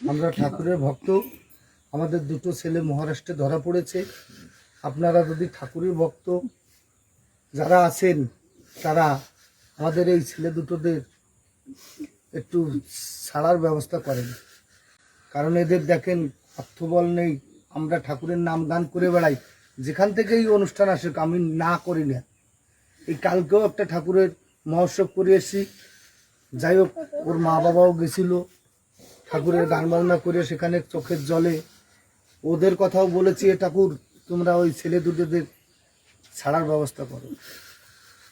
আমরা ঠাকুরের ভক্ত। আমাদের দুটো ছেলে মহারাষ্ট্রে ধরা পড়েছে। আপনারা যদি ঠাকুরের ভক্ত যারা আছেন, তারা আমাদের এই ছেলে দুটোদের একটু ছাড়ার ব্যবস্থা করেন। কারণ এদের দেখেন, অর্থবল নেই। আমরা ঠাকুরের নাম গান করে বেড়াই। যেখান থেকেই অনুষ্ঠান আসে আমি না করি না। এই কালকেও একটা ঠাকুরের মহোৎসব করে এসেছি। যাই হোক, ওর মা বাবাও গেছিল। ঠাকুরের গান বাজনা করে সেখানে চোখের জলে ওদের কথাও বলেছি এ ঠাকুর তোমরা ওই ছেলে দুটোদের ছাড়ার ব্যবস্থা করো।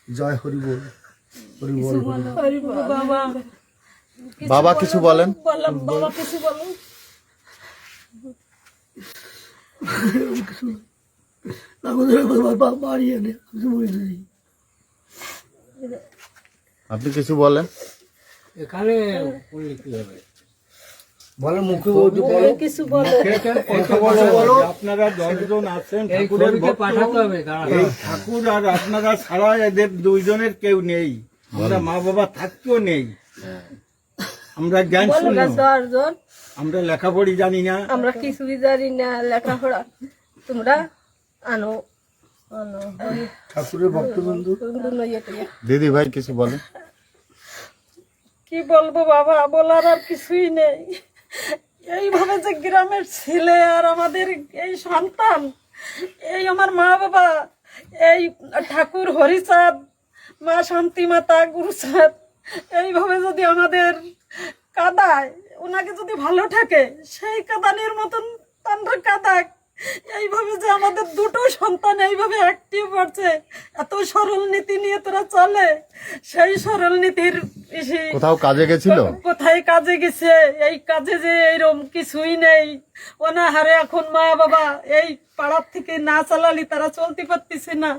জয় হরি বল হরি বল। বাবা বাবা কিছু বলেন। বাবা কিছু আপনি কিছু বলেন। এখানে করলে কি হবে? বলো মুখে বলো। কিছু বলো। বলো? বলো। আপনারা দশজন আছেন ঠাকুরের ভক্ত। পাঠাতে হবে এই ঠাকুর আর আপনারা ছাড়া এদের দুইজনের কেউ নেই। আমরা মা বাবা থাকতেও নেই। আমরা জ্ঞান বলো শূন্য। না দশজন। আমরা লেখাপড়ি জানি না। আমরা কিছুই জানি না লেখাপড়া। তোমরা আনো আনো। ঠাকুরের ভক্তবন্ধু বন্ধু দিদি ভাই কিছু বলেন কি বলব বাবা? বলার আর কিছুই নেই। এইভাবে যে গ্রামের ছেলে আর আমাদের এই সন্তান, এই আমার মা বাবা, এই ঠাকুর হরিচাঁদ, মা শান্তি মাতা, গুরুচাঁদ, এইভাবে যদি আমাদের কাদায় ওনাকে যদি ভালো থাকে, সেই কাদানের মতন তান্ডা কাদাক। এইভাবে যে আমাদের দুটো সন্তান এইভাবে অ্যাক্টিভ করছে এত সরল নীতি নিয়ে তোরা চলে। সেই সরল নীতির কোথাও কাজে গেছিল? কোথায় কাজে গেছে? এই কাজে যে এইরকম কিছুই নেই। অনাহারে এখন মা বাবা এই পাড়ার থেকে না চালালি তারা চলতে পারতেছে না।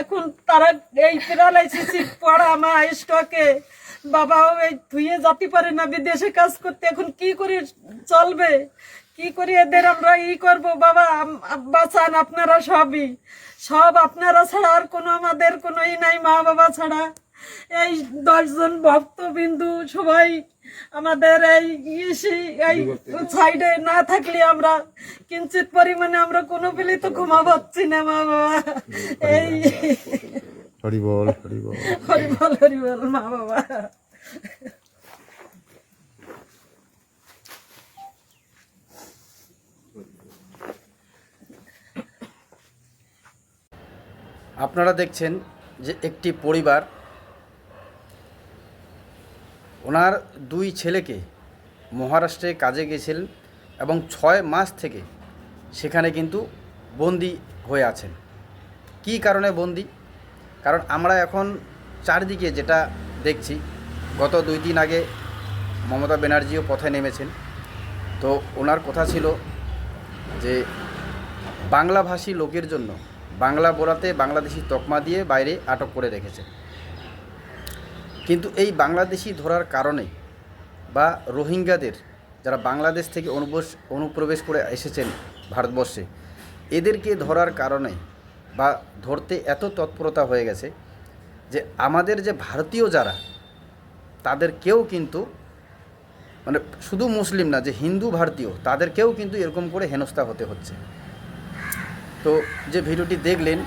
এখন তারা এই প্যারালাইসিস পড়া মা স্টকে। বাবাও এই ধুয়ে যেতে পারে না বিদেশে কাজ করতে। এখন কি করে চলবে? কি করি এদের আমরা ই করব? বাবা বাঁচান আপনারা সবই। সব আপনারা ছাড়া আর কোনো আমাদের কোনো ই নাই মা বাবা ছাড়া। এই দশজন ভক্তবিন্দু সবাই আমাদের এই ইসি এই সাইডে না থাকলে আমরা কিঞ্চিত পরিমাণে আমরা কোনো পেলে তো ঘুমা পাচ্ছি না মা বাবা। এই হরি বল হরি বল। হরিবল হরিবল মা বাবা। আপনারা দেখছেন যে একটি পরিবার, ওনার দুই ছেলেকে মহারাষ্ট্রে কাজে গেছিলেন এবং ছয় মাস থেকে সেখানে কিন্তু বন্দি হয়ে আছেন। কী কারণে বন্দি? কারণ আমরা এখন চারদিকে যেটা দেখছি, গত দুই দিন আগে মমতা ব্যানার্জিও পথে নেমেছেন। তো ওনার কথা ছিল যে বাংলাভাষী লোকের জন্য বাংলা বলাতে বাংলাদেশি তকমা দিয়ে বাইরে আটক করে রেখেছে। কিন্তু এই বাংলাদেশি ধরার কারণে বা রোহিঙ্গাদের যারা বাংলাদেশ থেকে অনুপ্রবেশ অনুপ্রবেশ করে এসেছেন ভারতবর্ষে, এদেরকে ধরার কারণে বা ধরতে এত তৎপরতা হয়ে গেছে যে আমাদের যে ভারতীয় যারা, তাদের কেউ কিন্তু মানে শুধু মুসলিম না, যে হিন্দু ভারতীয় তাদেরকেও কিন্তু এরকম করে হেনস্থা হতে হচ্ছে। তো যে ভিডিওটি দেখলেন,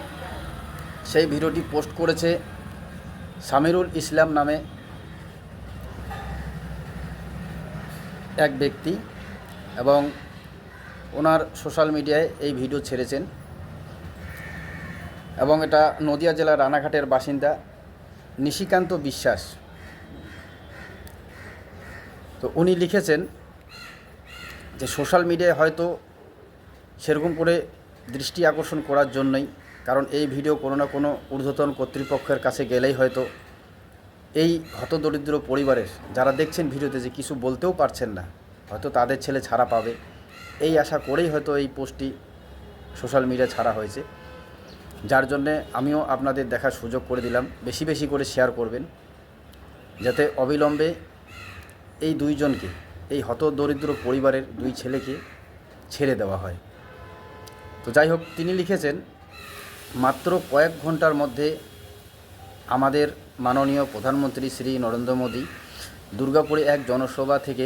সেই ভিডিওটি পোস্ট করেছে সামিরুল ইসলাম নামে এক ব্যক্তি এবং ওনার সোশ্যাল মিডিয়ায় এই ভিডিও ছেড়েছেন এবং এটা নদিয়া জেলার রানাঘাটের বাসিন্দা নিশিকান্ত বিশ্বাস। তো উনি লিখেছেন যে সোশ্যাল মিডিয়ায় হয়তো সেরকম করে দৃষ্টি আকর্ষণ করার জন্যই, কারণ এই ভিডিও কোনো না কোনো ঊর্ধ্বতন কর্তৃপক্ষের কাছে গেলেই হয়তো এই হতদরিদ্র পরিবারের যারা দেখছেন ভিডিওতে যে কিছু বলতেও পারছেন না, হয়তো তাদের ছেলে ছাড়া পাবে। এই আশা করেই হয়তো এই পোস্টটি সোশ্যাল মিডিয়া ছাড়া হয়েছে। যার জন্যে আমিও আপনাদের দেখার সুযোগ করে দিলাম। বেশি বেশি করে শেয়ার করবেন, যাতে অবিলম্বে এই দুইজনকে, এই হতদরিদ্র পরিবারের দুই ছেলেকে ছেড়ে দেওয়া হয়। তো যাই হোক, তিনি লিখেছেন, মাত্র কয়েক ঘণ্টার মধ্যে আমাদের মাননীয় প্রধানমন্ত্রী শ্রী নরেন্দ্র মোদী দুর্গাপুরে এক জনসভা থেকে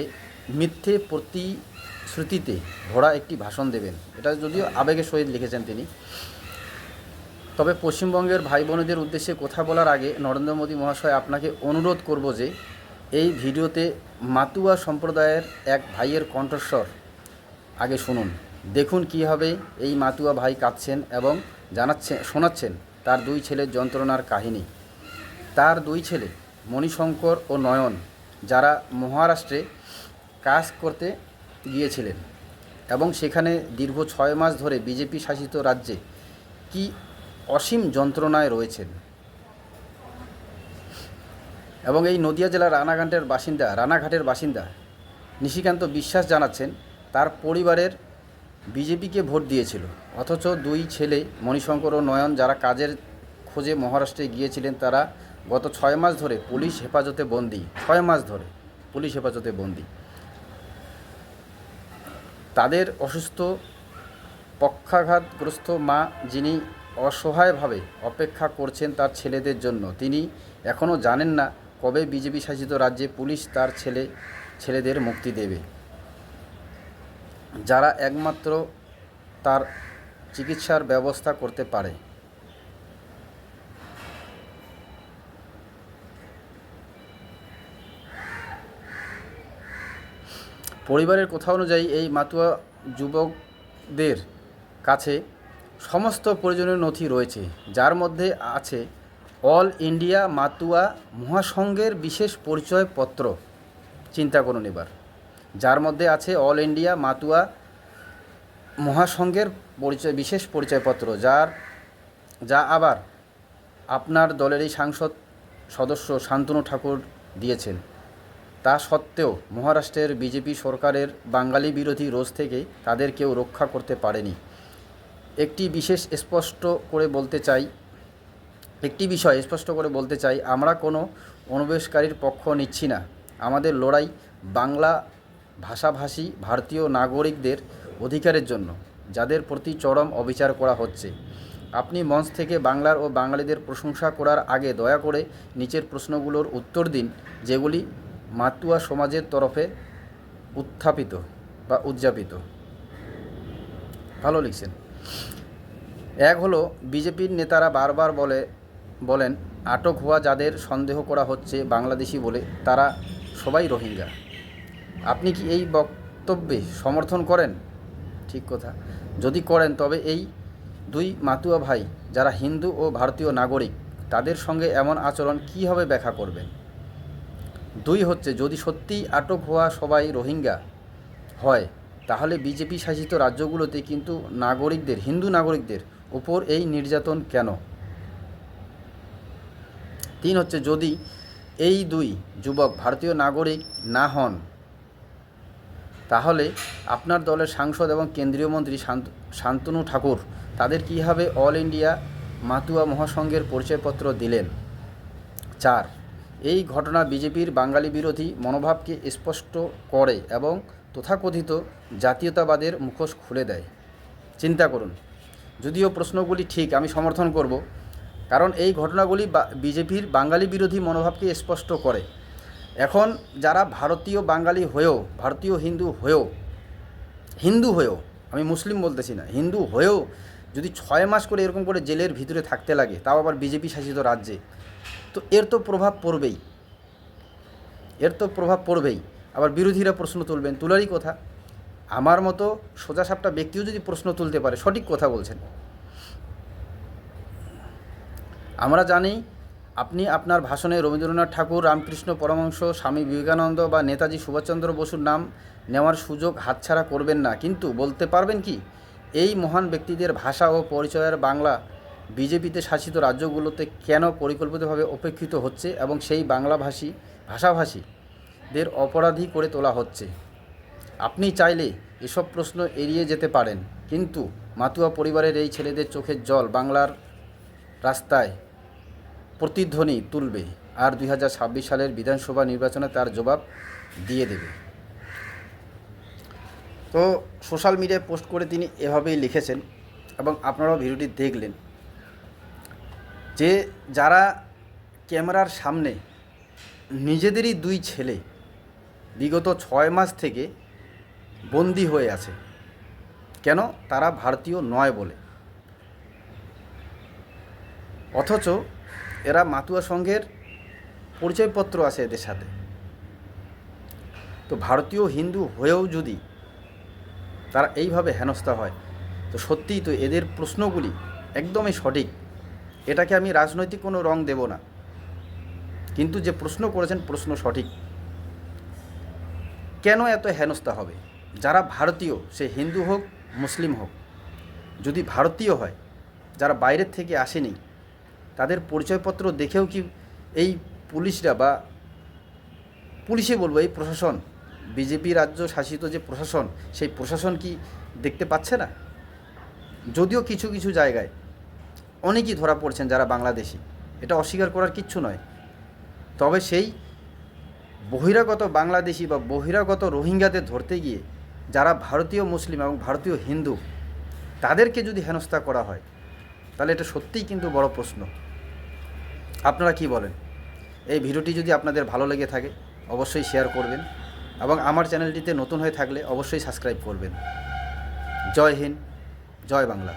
মিথ্যে প্রতিশ্রুতিতে ভরা একটি ভাষণ দেবেন। এটা যদিও আবেগের সহিত লিখেছেন তিনি। তবে পশ্চিমবঙ্গের ভাই বোনেদের উদ্দেশ্যে কথা বলার আগে নরেন্দ্র মোদী মহাশয়, আপনাকে অনুরোধ করব যে এই ভিডিওতে মাতুয়া সম্প্রদায়ের এক ভাইয়ের কণ্ঠস্বর আগে শুনুন। দেখুন কীভাবে এই মাতুয়া ভাই কাঁদছেন এবং জানাচ্ছেন শোনাচ্ছেন তার দুই ছেলের যন্ত্রণার কাহিনী। তার দুই ছেলে, মণিশঙ্কর ও নয়ন, যারা মহারাষ্ট্রে কাজ করতে গিয়েছিলেন এবং সেখানে দীর্ঘ ছয় মাস ধরে বিজেপি শাসিত রাজ্যে কি অসীম যন্ত্রণায় রয়েছেন। এবং এই নদিয়া জেলার রানাঘাটের বাসিন্দা রানাঘাটের বাসিন্দা নিশিকান্ত বিশ্বাস জানাচ্ছেন, তার পরিবারের বিজেপিকে ভোট দিয়েছিল। অথচ দুই ছেলে, মণিশঙ্কর ও নয়ন, যারা কাজের খোঁজে মহারাষ্ট্রে গিয়েছিলেন, তারা গত ছয় মাস ধরে পুলিশ হেফাজতে বন্দি। ছয় মাস ধরে পুলিশ হেফাজতে বন্দি। তাদের অসুস্থ, পক্ষাঘাতগ্রস্ত মা যিনি অসহায়ভাবে অপেক্ষা করছেন তার ছেলেদের জন্য, তিনি এখনও জানেন না কবে বিজেপি শাসিত রাজ্যে পুলিশ তার ছেলে, ছেলেদের মুক্তি দেবে। যারা একমাত্র তার চিকিৎসার ব্যবস্থা করতে পারে। পরিবারের কথা অনুযায়ী এই মাতুয়া যুবকদের কাছে সমস্ত প্রয়োজনীয় নথি রয়েছে, যার মধ্যে আছে অল ইন্ডিয়া মাতুয়া মহাসংঘের বিশেষ পরিচয়পত্র। চিন্তা করুন এবার। যার মধ্যে আছে অল ইন্ডিয়া মাতুয়া মহাসংঘের পরিচয়, বিশেষ পরিচয়পত্র, যার, যা আবার আপনার দলের এই সাংসদ সদস্য শান্তনু ঠাকুর দিয়েছেন। তা সত্ত্বেও মহারাষ্ট্রের বিজেপি সরকারের বাঙালি বিরোধী রোজ থেকে তাদের কেউ রক্ষা করতে পারেনি। একটি বিশেষ স্পষ্ট করে বলতে চাই, একটি বিষয় স্পষ্ট করে বলতে চাই, আমরা কোনো অনুবেশকারীর পক্ষ নিচ্ছি না। আমাদের লড়াই বাংলা ভাষাভাষী ভারতীয় নাগরিকদের অধিকারের জন্য, যাদের প্রতি চরম অবিচার করা হচ্ছে। আপনি মঞ্চ থেকে বাংলার ও বাঙালিদের প্রশংসা করার আগে দয়া করে নিচের প্রশ্নগুলোর উত্তর দিন, যেগুলি মাতুয়া সমাজের তরফে উত্থাপিত বা উদযাপিত। ভালো লিখছেন। এক হলো, বিজেপির নেতারা বারবার বলে, বলেন, আটক হওয়া যাদের সন্দেহ করা হচ্ছে বাংলাদেশি বলে, তারা সবাই রোহিঙ্গা। আপনি কি এই বক্তব্যে সমর্থন করেন? ঠিক কথা। যদি করেন, তবে এই দুই মাতুয়া ভাই যারা হিন্দু ও ভারতীয় নাগরিক, তাদের সঙ্গে এমন আচরণ কীভাবে ব্যাখ্যা করবেন? দুই হচ্ছে, যদি সত্যিই আটক হওয়া সবাই রোহিঙ্গা হয়, তাহলে বিজেপি শাসিত রাজ্যগুলোতে কিন্তু নাগরিকদের, হিন্দু নাগরিকদের উপর এই নির্যাতন কেন? তিন হচ্ছে, যদি এই দুই যুবক ভারতীয় নাগরিক না হন তাহলে আপনার দলের সাংসদ এবং কেন্দ্রীয় মন্ত্রী শান্তনু ঠাকুর তাদের কীভাবে অল ইন্ডিয়া মাতুয়া মহাসংঘের পরিচয়পত্র দিলেন? চার, এই ঘটনা বিজেপির বাঙালি বিরোধী মনোভাবকে স্পষ্ট করে এবং তথাকথিত জাতীয়তাবাদের মুখোশ খুলে দেয়। চিন্তা করুন, যদিও প্রশ্নগুলি ঠিক, আমি সমর্থন করব, কারণ এই ঘটনাগুলি বিজেপির বাঙালি বিরোধী মনোভাবকে স্পষ্ট করে। এখন যারা ভারতীয় বাঙালি হয়েও, ভারতীয় হিন্দু হয়েও হিন্দু হয়েও, আমি মুসলিম বলতেছি না, হিন্দু হয়েও যদি ছয় মাস করে এরকম করে জেলের ভিতরে থাকতে লাগে, তাও আবার বিজেপি শাসিত রাজ্যে, তো এর তো প্রভাব পড়বেই। এর তো প্রভাব পড়বেই। আবার বিরোধীরা প্রশ্ন তুলবেন, তোলারই কথা। আমার মতো সোজাসাপটা ব্যক্তিও যদি প্রশ্ন তুলতে পারে, সঠিক কথা বলছেন। আমরা জানি আপনি আপনার ভাষণে রবীন্দ্রনাথ ঠাকুর, রামকৃষ্ণ পরমহংস, স্বামী বিবেকানন্দ বা নেতাজি সুভাষচন্দ্র বসুর নাম নেওয়ার সুযোগ হাতছাড়া করবেন না। কিন্তু বলতে পারবেন কি? এই মহান ব্যক্তিদের ভাষা ও পরিচয়ের বাংলা বিজেপিতে শাসিত রাজ্যগুলোতে কেন পরিকল্পিতভাবে উপেক্ষিত হচ্ছে এবং সেই বাংলাভাষী, ভাষাভাষীদের অপরাধী করে তোলা হচ্ছে? আপনি চাইলে এসব প্রশ্ন এড়িয়ে যেতে পারেন, কিন্তু মাতুয়া পরিবারের এই ছেলেদের চোখের জল বাংলার রাস্তায় প্রতিধ্বনি তুলবে আর দুই হাজার ছাব্বিশ সালের বিধানসভা নির্বাচনে তার জবাব দিয়ে দেবে। তো সোশ্যাল মিডিয়ায় পোস্ট করে তিনি এভাবেই লিখেছেন এবং আপনারাও ভিডিওটি দেখলেন যে যারা ক্যামেরার সামনে নিজেদেরই দুই ছেলে বিগত ছয় মাস থেকে বন্দি হয়ে আছে, কেন তারা ভারতীয় নয় বলে? অথচ এরা মাতুয়া সংঘের পরিচয়পত্র আছে এদের সাথে। তো ভারতীয় হিন্দু হয়েও যদি তারা এইভাবে হেনস্থা হয়, তো সত্যিই তো এদের প্রশ্নগুলি একদমই সঠিক। এটাকে আমি রাজনৈতিক কোনো রং দেব না। কিন্তু যে প্রশ্ন করেছেন প্রশ্ন সঠিক। কেন এত হেনস্থা হবে? যারা ভারতীয়, সে হিন্দু হোক, মুসলিম হোক, যদি ভারতীয় হয়, যারা বাইরের থেকে আসেনি তাদের পরিচয়পত্র দেখেও কি এই পুলিশরা বা পুলিশে বলব এই প্রশাসন, বিজেপি রাজ্য শাসিত যে প্রশাসন, সেই প্রশাসন কি দেখতে পাচ্ছে না? যদিও কিছু কিছু জায়গায় অনেকেই ধরা পড়ছেন যারা বাংলাদেশি। এটা অস্বীকার করার কিচ্ছু নয়। তবে সেই বহিরাগত বাংলাদেশি বা বহিরাগত রোহিঙ্গাদের ধরতে গিয়ে যারা ভারতীয় মুসলিম এবং ভারতীয় হিন্দু, তাদেরকে যদি হেনস্থা করা হয় তাহলে এটা সত্যিই কিন্তু বড় প্রশ্ন। আপনারা কি বলেন? এই ভিডিওটি যদি আপনাদের ভালো লেগে থাকে, অবশ্যই শেয়ার করবেন এবং আমার চ্যানেলটিতে নতুন হয়ে থাকলে অবশ্যই সাবস্ক্রাইব করবেন। জয় হিন্দ, জয় বাংলা।